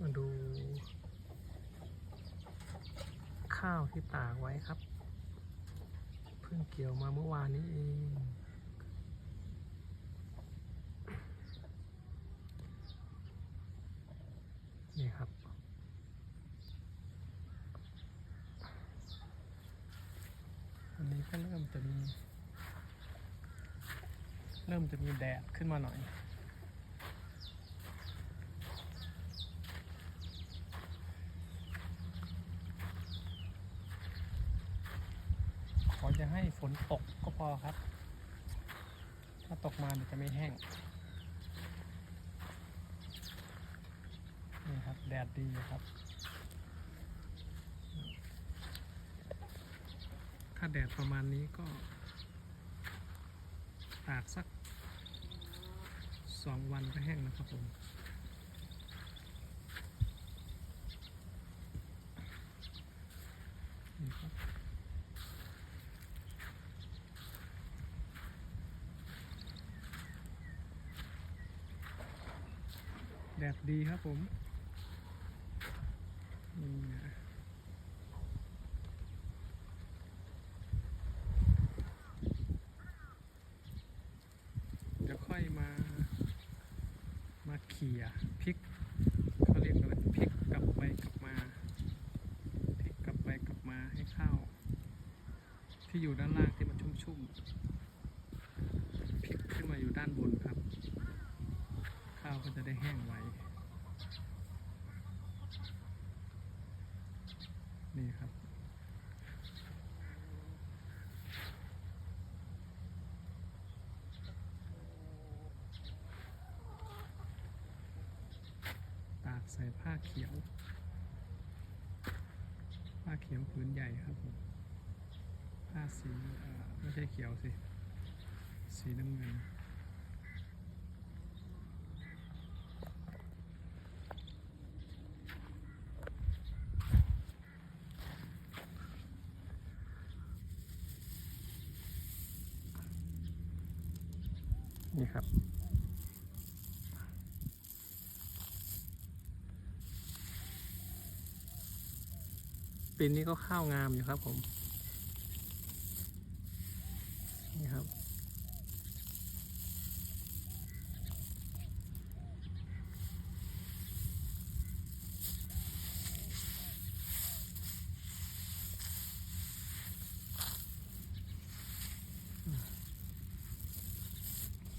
มาดู ข้าวที่ตากไว้ครับ เพิ่งเกี่ยวมาเมื่อวานนี้เองนี่ครับ อันนี้ก็เริ่มจะมี เริ่มจะมีแดดขึ้นมาหน่อย จะให้ฝนตกก็พอครับ ถ้าตกมาจะไม่แห้ง นี่ครับ แดดดีครับ ถ้าแดดประมาณนี้ก็ ตากสักสองวันก็แห้งนะครับผมนี่ครับ แดดดีครับผมนี่นะเดี๋ยวค่อยมา มาเขี่ยพลิกเขาเรียกอะไรพลิกกลับไปกลับมาพลิกกลับไปกลับมาให้ข้าวที่อยู่ด้านล่างที่มันชุ่มๆพลิกขึ้นมาอยู่ด้านบน จะแห้งไวนี่ครับ ตากใส่ผ้าเขียว ผ้าเขียวผืนใหญ่ครับผม ผ้าสีไม่ใช่เขียวสิ สีน้ำเงิน นี่ครับ ปีนี้ก็ข้าวงามอยู่ครับผม นี่ครับ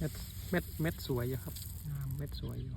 เม็ดเม็ดเม็ดสวยอยู่ครับงามเม็ดสวยอยู่